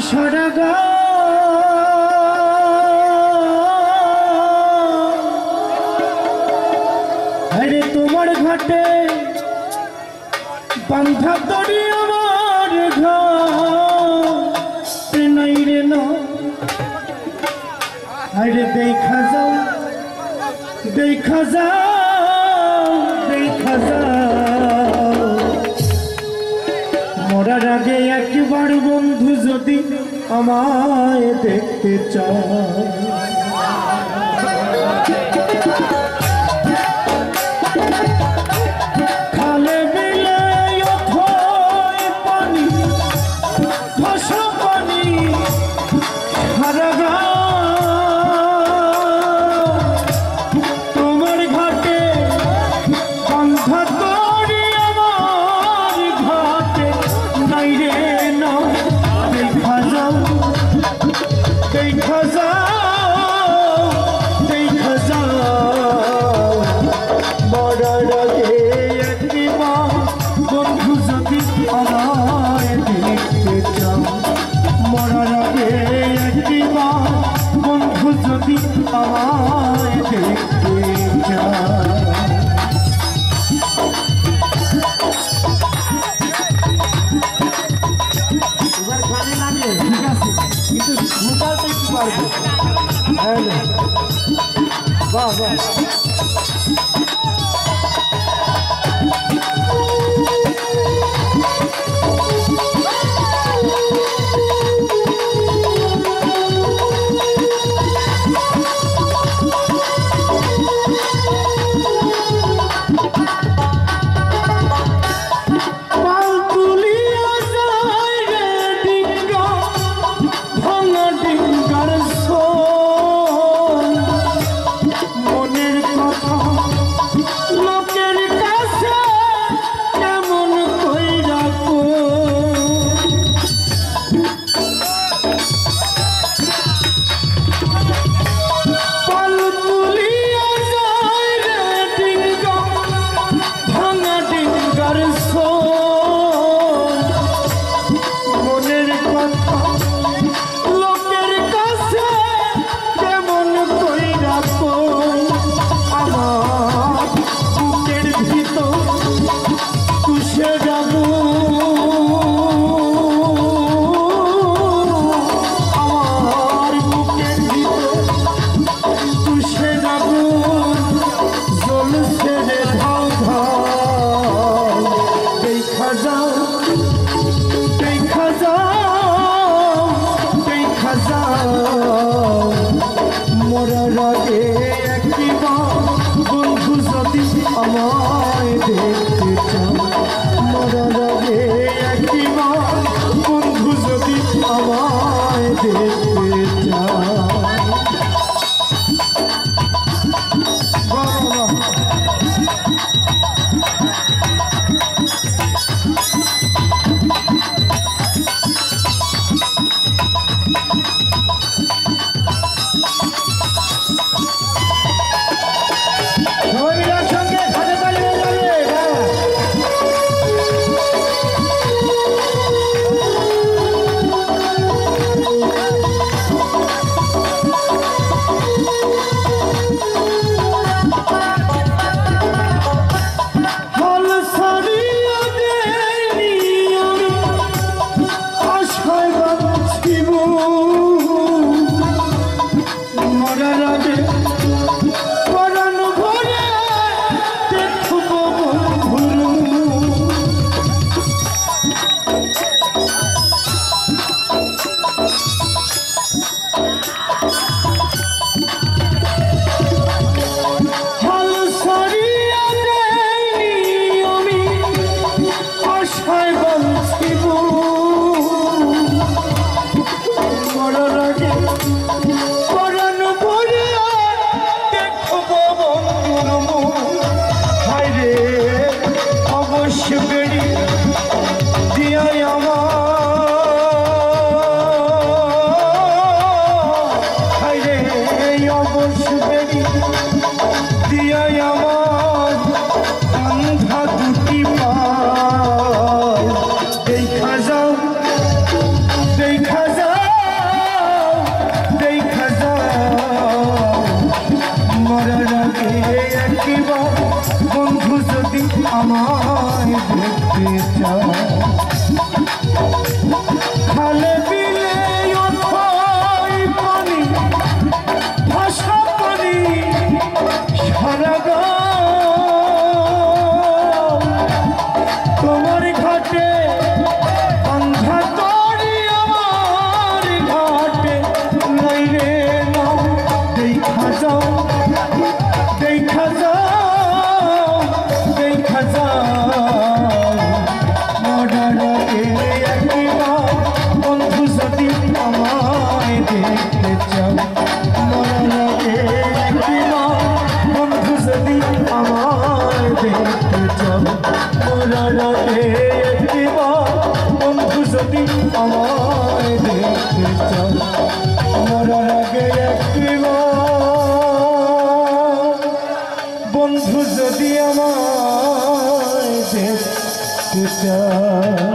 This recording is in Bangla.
সারাগ আরে তোমার ঘাটে বান্ধা তরি আমার ঘরে। নাই রে না। আরে দেখা যাও দেখা যাও দেখা যাও। মরার আগে একবার বন্ধু जदि हमारे देखते चाय যদি আমায় দেখতে চায় Hello. Bye bye. mối tình আমায় দেখতে চায় খালে জানাতে দিব বন্ধু যদি আমায় দেখতে চাও মরার আগে বন্ধু যদি আমায় দেখতে চাও